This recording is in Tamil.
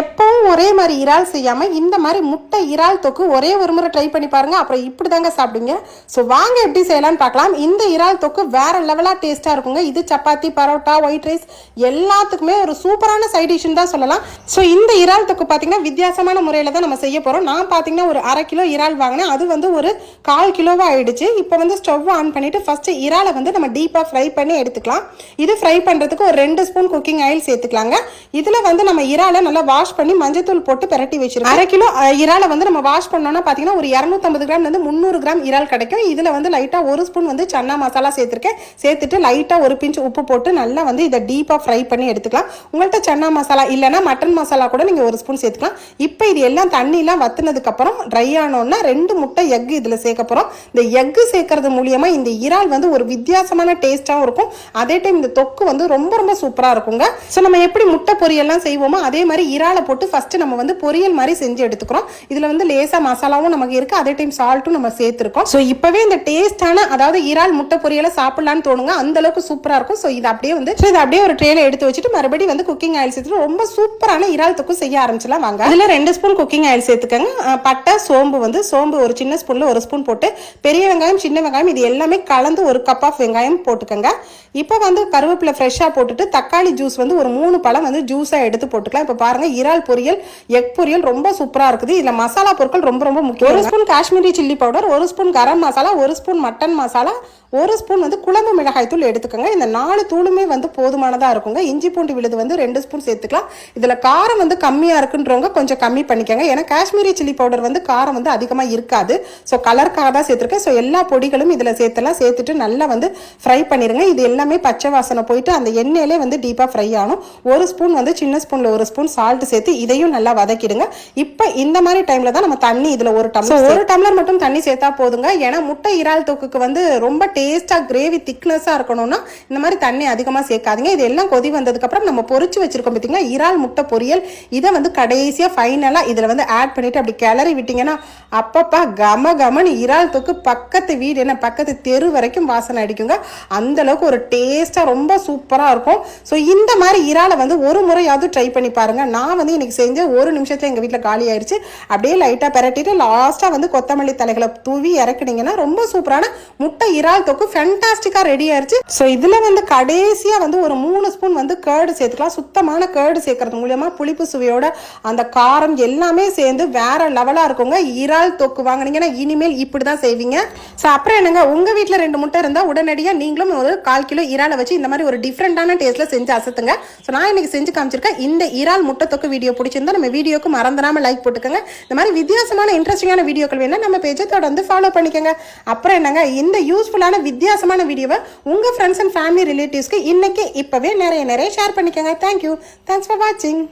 எப்பவும் ஒரே மாதிரி இறால் செய்யாமல் இந்த மாதிரி முட்டை இறால் தொக்கு ஒரே ஒரு முறை ட்ரை பண்ணி பாருங்கள் அப்புறம் இப்படி தாங்க சாப்பிடுங்க ஸோ வாங்க எப்படி செய்யலாம்னு பார்க்கலாம். இந்த இறால் தொக்கு வேறு லெவலாக டேஸ்ட்டாக இருக்குங்க. இது சப்பாத்தி பரோட்டா ஒயிட் ரைஸ் எல்லாத்துக்குமே ஒரு சூப்பரான சைட் தான் சொல்லலாம். ஸோ இந்த இறால் தொக்கு பார்த்தீங்கன்னா வித்தியாசமான முறையில் தான் நம்ம செய்ய போகிறோம் நான் பார்த்தீங்கன்னா ஒரு அரை கிலோ இறால் வாங்கினேன். அது வந்து ஒரு கால் கிலோவாக ஆயிடுச்சு. இப்போ வந்து ஸ்டவ் ஆன் பண்ணிவிட்டு ஃபஸ்ட்டு இறாலை வந்து நம்ம டீப்பாக ஃப்ரை பண்ணி எடுத்துக்கலாம். இது ஃப்ரை பண்ணுறதுக்கு ஒரு ரெண்டு ஸ்பூன் குக்கிங் ஆயில் சேர்த்துக்கலாங்க. இதில் வந்து நம்ம இறாலை நல்லா வாஷ் பண்ணி மஞ்சத்தூள் போட்டு பிரட்டி வச்சிருக்கோம். அரை கிலோ இறாலை வந்து நம்ம வாஷ் பண்ணோம்னா பார்த்தீங்கன்னா ஒரு இரநூத்தம்பது கிராம் வந்து முந்நூறு கிராம் இறால் கிடைக்கும். இதில் வந்து லைட்டாக ஒரு ஸ்பூன் வந்து சன்னா மசாலா சேர்த்துருக்கேன். சேர்த்துட்டு லைட்டாக ஒரு பிஞ்சு உப்பு போட்டு நல்லா வந்து இதை டீப்பாக ஃப்ரை பண்ணி எடுத்துக்கலாம். உங்கள்கிட்ட சன்னா மசாலா இல்லைன்னா மட்டன் மசாலா கூட நீங்கள் ஒரு ஸ்பூன் சேர்த்துக்கலாம். இப்போ இது எல்லாம் தண்ணிலாம் வத்துனதுக்கப்புறம் ட்ரை ஆனோன்னா ரெண்டு முட்டை எக் இதில் சேர்க்க போகிறோம் இந்த எக்கு சேர்க்கறது மூலியமாக இந்த இறால் வந்து ஒரு வித்தியாசமான டேஸ்ட்டாகவும் இருக்கும். அதே டைம் இந்த தொக்கு வந்து ரொம்ப ரொம்ப சூப்பராக இருக்குங்க. ஸோ நம்ம எப்படி முட்டை பொரியெல்லாம் செய்வோமோ அதே மாதிரி இறால் போட்டு ஃபஸ்ட்டு நம்ம வந்து பொரியல் மாதிரி செஞ்சு எடுத்துக்கிறோம். இதில் வந்து லேசாக மசாலாவும் நமக்கு இருக்குது அதே டைம் சால்ட்டும் நம்ம சேர்த்துருக்கோம். ஸோ இப்போவே இந்த டேஸ்ட்டான அதாவது இறால் முட்டை பொரியலை சாப்பிடலான்னு தோணுங்க. அந்தளவுக்கு சூப்பராக இருக்கும். ஸோ இது அப்படியே வந்து ஸோ இதை அப்படியே ஒரு ட்ரேல எடுத்து வச்சுட்டு மறுபடியும் வந்து குக்கிங் ஆயில் சேர்த்துட்டு ரொம்ப சூப்பரான இறால் தொக்கு செய்ய ஆரம்பிச்சலாம் வாங்க. அதில் ரெண்டு ஸ்பூன் குக்கிங் ஆயில் சேர்த்துக்கங்க. பட்டை சோம்பு வந்து சோம்பு ஒரு சின்ன ஸ்பூனில் ஒரு ஸ்பூன் போட்டு பெரிய வெங்காயம் சின்ன வெங்காயம் இது எல்லாமே கலந்து ஒரு கப் ஆஃப் வெங்காயம் போட்டுக்கோங்க. இப்போ வந்து கருவேப்பிலை ஃப்ரெஷ்ஷாக போட்டுட்டு தக்காளி ஜூஸ் வந்து ஒரு மூணு பழம் வந்து ஜூஸாக எடுத்து போட்டுக்கலாம். இப்போ பாருங்கள் இறால் பொரியல் எக் பொரியல் ரொம்ப சூப்பராக இருக்குது. இதில் மசாலா பொருட்கள் ரொம்ப ரொம்ப முக்கியம். ஒரு ஸ்பூன் காஷ்மீரி சில்லி பவுடர் ஒரு ஸ்பூன் கரம் மசாலா ஒரு ஸ்பூன் மட்டன் மசாலா ஒரு ஸ்பூன் வந்து குழம்பு மிளகாய் தூள் எடுத்துக்கோங்க. இந்த நாலு தூளுமே வந்து போதுமானதாக இருக்குங்க. இஞ்சி பூண்டு விழுது வந்து ரெண்டு ஸ்பூன் சேர்த்துக்கலாம். இதில் காரம் வந்து கம்மியாக இருக்குன்றவங்க கொஞ்சம் கம்மி பண்ணிக்கோங்க. ஏன்னா காஷ்மீரி சில்லி பவுடர் வந்து காரம் வந்து அதிகமாக இருக்காது. ஸோ கலருக்காக தான் சேர்த்துருக்கேன். ஸோ எல்லா பொடிகளும் இதில் சேர்த்தெல்லாம் சேர்த்துட்டு நல்லா வந்து ஃப்ரை பண்ணிடுங்க இது எல்லாமே பச்சை வாசனை போயிட்டு அந்த எண்ணெயிலே வந்து டீப்பாக ஃப்ரை ஆகணும். ஒரு ஸ்பூன் வந்து சின்ன ஸ்பூனில் ஒரு ஸ்பூன் சால்ட் சேர்த்து இதையும் நல்லா வதக்கிடுங்க. இப்போ இந்த மாதிரி டைமில் தான் நம்ம தண்ணி இதில் ஒரு டம்ளர் ஒரு டம்ளர் மட்டும் தண்ணி சேர்த்தா போதுங்க. ஏன்னா முட்டை இறால் தொக்குக்கு வந்து ரொம்ப டேஸ்ட்டாக கிரேவி திக்னஸாக இருக்கணும்னா இந்த மாதிரி தண்ணி அதிகமாக சேர்க்காதீங்க. இது எல்லாம் கொதி வந்ததுக்கப்புறம் நம்ம பொரிச்சு வச்சிருக்கோம் பார்த்தீங்களா இறால் முட்டை பொரியல். இதை வந்து கடைசியாக ஃபைனலாக இதில் வந்து ஆட் பண்ணிட்டு அப்படி கிளறி விட்டீங்கன்னா அப்பப்பா கம கமன்னு இறால் தொக்கு பக்கத்து வீடு என்ன பக்கத்து தெரு வரைக்கும் வாசனை அடிக்குங்க. அந்த அளவுக்கு ஒரு டேஸ்ட்டாக ரொம்ப சூப்பராக இருக்கும். ஸோ இந்த மாதிரி இறாலை வந்து ஒரு முறையாவது ட்ரை பண்ணி பாருங்க. நான் நான் வந்து இன்னைக்கு செஞ்ச ஒரு நிமிஷத்தில் எங்கள் வீட்டில் காலி ஆயிடுச்சு அப்படியே லைட்டாக பரட்டிட்டு லாஸ்ட்டாக வந்து கொத்தமல்லி தலைகளை தூவி இறக்குனீங்கன்னா ரொம்ப சூப்பரான முட்டை இறால் தொக்கு ஃபென்டாஸ்டிக்காக ரெடி ஆயிருச்சு. ஸோ இதில் வந்து கடைசியாக வந்து ஒரு மூணு ஸ்பூன் வந்து கேர்டு சேர்த்துக்கலாம். சுத்தமான கேர்டு சேர்க்கறது மூலியமா புளிப்பு சுவையோட அந்த காரம் எல்லாமே சேர்ந்து வேற லெவலாக இருக்குங்க. இறால் தொக்கு வாங்கினீங்கன்னா இனிமேல் இப்படி தான் செய்வீங்க. ஸோ அப்புறம் என்னங்க? உங்கள் வீட்டில் ரெண்டு முட்டை இருந்தால் உடனடியாக நீங்களும் ஒரு கால் கிலோ இறாலை வச்சு இந்த மாதிரி ஒரு டிஃப்ரெண்டான டேஸ்ட்டில் செஞ்சு அசத்துங்க. ஸோ நான் இன்னைக்கு செஞ்சு காமிச்சிருக்கேன். இந்த இறால் முட்டை தொக்கு வீடியோ பிடிச்சிருந்தா நம்ம வீடியோக்கு மறந்துடாமல் லைக் போட்டுக்கோங்க. இந்த மாதிரி வித்தியாசமான இன்ட்ரெஸ்டிங்கான வீடியோக்கள் வேணால் நம்ம பேஜை தொடர்ந்து ஃபாலோ பண்ணிக்கோங்க. அப்புறம் என்னங்க இந்த யூஸ்ஃபுல்லான வித்தியாசமான வீடியோவை உங்கள் ஃப்ரெண்ட்ஸ் அண்ட் ஃபேமிலி ரிலேட்டிவ்ஸ்க்கு இன்னைக்கு இப்போவே நிறைய நிறைய ஷேர் பண்ணிக்கோங்க. தேங்க்யூ தேங்க்ஸ் ஃபார் வாட்சிங்